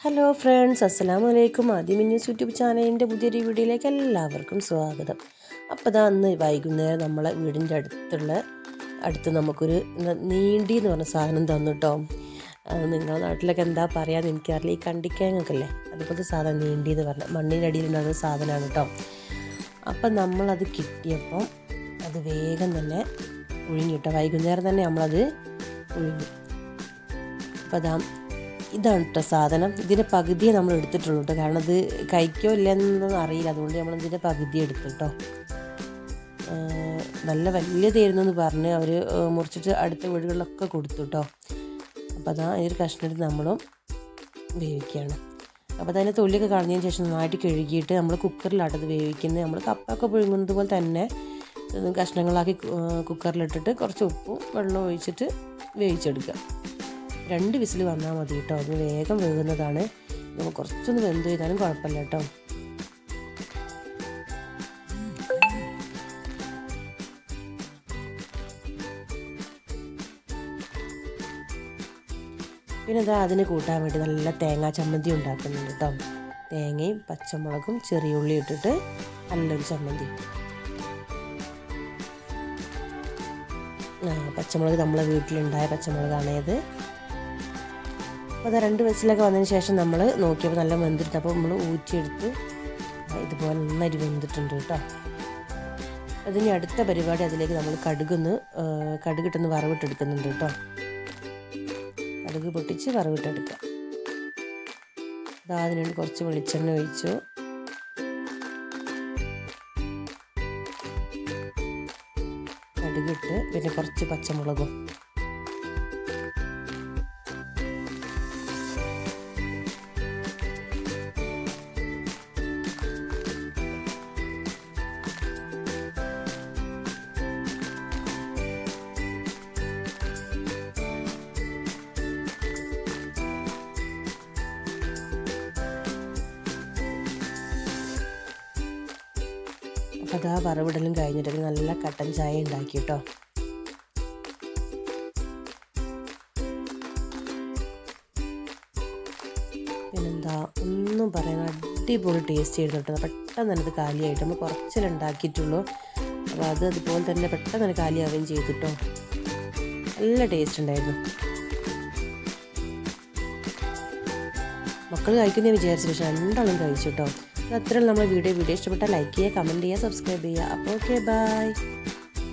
Hello friends അസ്സലാമു അലൈക്കും ആദ്യം ന്യൂസ് യൂട്യൂബ് ചാനലിന്റെ പുതിയൊരു വീഡിയോയിലേക്ക് എല്ലാവർക്കും സ്വാഗതം. അപ്പോൾ ഇതാ അന്ന് വൈകുന്നേരം നമ്മളെ വീടിന്റെ അടുത്തുള്ള അടുത്ത് നമുക്കൊരു നീണ്ടി എന്ന് പറഞ്ഞ സാധനം തന്നു കേട്ടോ അത് നിങ്ങളുടെ നാട്ടിലൊക്കെ എന്താ പറയാന്ന് എനിക്കറിയില്ല. ഈ കണ്ടിക്കാങ്ങൊക്കെയല്ലേ അതുപോലത്തെ സാധനം നീണ്ടി എന്ന് പറഞ്ഞാൽ മണ്ണിന്റെ അടിയിലുണ്ടാകുന്ന സാധനമാണ് കേട്ടോ അപ്പം നമ്മളത് കിട്ടിയപ്പം അത് വേഗം തന്നെ ഒഴിഞ്ഞു കേട്ടോ വൈകുന്നേരം തന്നെ നമ്മളത് ഒഴിഞ്ഞു അപ്പോൾ അതാ ഇതാണ് കേട്ടോ സാധനം. ഇതിന്റെ പകുതിയെ നമ്മൾ എടുത്തിട്ടുള്ളൂ കേട്ടോ കാരണം ഇത് കഴിക്കോ ഇല്ലെന്നൊന്നും അറിയില്ല. അതുകൊണ്ട് നമ്മൾ ഇതിന്റെ പകുതി എടുത്തു കേട്ടോ നല്ല വലിയതായിരുന്നു എന്ന് പറഞ്ഞ് അവർ മുറിച്ചിട്ട് അടുത്ത വീടുകളിലൊക്കെ കൊടുത്തു കേട്ടോ അപ്പോൾ അതാ അതിനൊരു കഷ്ണം എടുത്ത് നമ്മളും വേവിക്കുകയാണ്. അപ്പോൾ അതിന്റെ തൊലിയൊക്കെ കളഞ്ഞതിന് ശേഷം നന്നായിട്ട് കഴുകിയിട്ട് നമ്മൾ കുക്കറിലാട്ടത് വേവിക്കുന്നത്. നമ്മൾ കപ്പൊക്കെ പുഴുങ്ങുന്നത് പോലെ തന്നെ കഷ്ണങ്ങളാക്കി കുക്കറിലിട്ടിട്ട് കുറച്ച് ഉപ്പും വെള്ളവും ഒഴിച്ചിട്ട് വേവിച്ചെടുക്കുക. രണ്ട് വിസിൽ വന്നാൽ മതി കേട്ടോ. അത് വേഗം വേകുന്നതാണ്. നമുക്ക് കുറച്ചൊന്ന് വെന്ത് ചെയ്താലും കുഴപ്പമില്ല കേട്ടോ. പിന്നെ ഇതാ അതിന് കൂട്ടാൻ വേണ്ടി നല്ല തേങ്ങാ ചമ്മന്തി ഉണ്ടാക്കുന്നുണ്ട് കേട്ടോ. തേങ്ങയും പച്ചമുളകും ചെറിയ ഉള്ളി ഇട്ടിട്ട് നല്ലൊരു ചമ്മന്തി. പച്ചമുളക് നമ്മളെ വീട്ടിലുണ്ടായ പച്ചമുളകാണേത് അപ്പോൾ അത് രണ്ട് വയസ്സിലൊക്കെ വന്നതിന് ശേഷം നമ്മൾ നോക്കിയപ്പോൾ നല്ല വെന്തിട്ട് അപ്പോൾ നമ്മൾ ഊറ്റിയെടുത്ത് ഇതുപോലെ നന്നായിട്ട് വെന്തിട്ടുണ്ട് കേട്ടോ. അതിന് അടുത്ത പരിപാടി അതിലേക്ക് നമ്മൾ കടുകൊന്ന് കടുകിട്ടൊന്ന് വറവിട്ടെടുക്കുന്നുണ്ട് കേട്ടോ. കടുക് പൊട്ടിച്ച് വറവിട്ടെടുക്കുക അതാ അതിനുവേണ്ടി കുറച്ച് വെളിച്ചെണ്ണ ഒഴിച്ചു. കടുകിട്ട് പിന്നെ കുറച്ച് പച്ചമുളകും. അപ്പോൾ അതാ വറവിടലും കഴിഞ്ഞിട്ട് നല്ല കട്ടൻ ചായ ഉണ്ടാക്കി കേട്ടോ പിന്നെന്താ ഒന്നും പറയാൻ അടിപൊളി ടേസ്റ്റ് ആയിരുന്നു കേട്ടോ പെട്ടെന്ന് തന്നെ അത് കാലിയായിട്ട്. നമ്മൾ കുറച്ചല്ലേ ഉണ്ടാക്കിയിട്ടുള്ളൂ. അപ്പോൾ അത് അതുപോലെ തന്നെ പെട്ടെന്ന് തന്നെ കാലിയാവുകയും ചെയ്തു കേട്ടോ നല്ല ടേസ്റ്റ് ഉണ്ടായിരുന്നു. മക്കൾ കഴിക്കുന്നേ വിചാരിച്ചു പക്ഷെ രണ്ടാളും കഴിച്ചു കേട്ടോ അത്രയും നമ്മൾ വീഡിയോ വീഡിയോ ഇഷ്ടപ്പെട്ടാൽ ലൈക്ക് ചെയ്യുക കമന്റ് ചെയ്യുക സബ്സ്ക്രൈബ് ചെയ്യുക. അപ്പോൾ ഓക്കെ ബൈ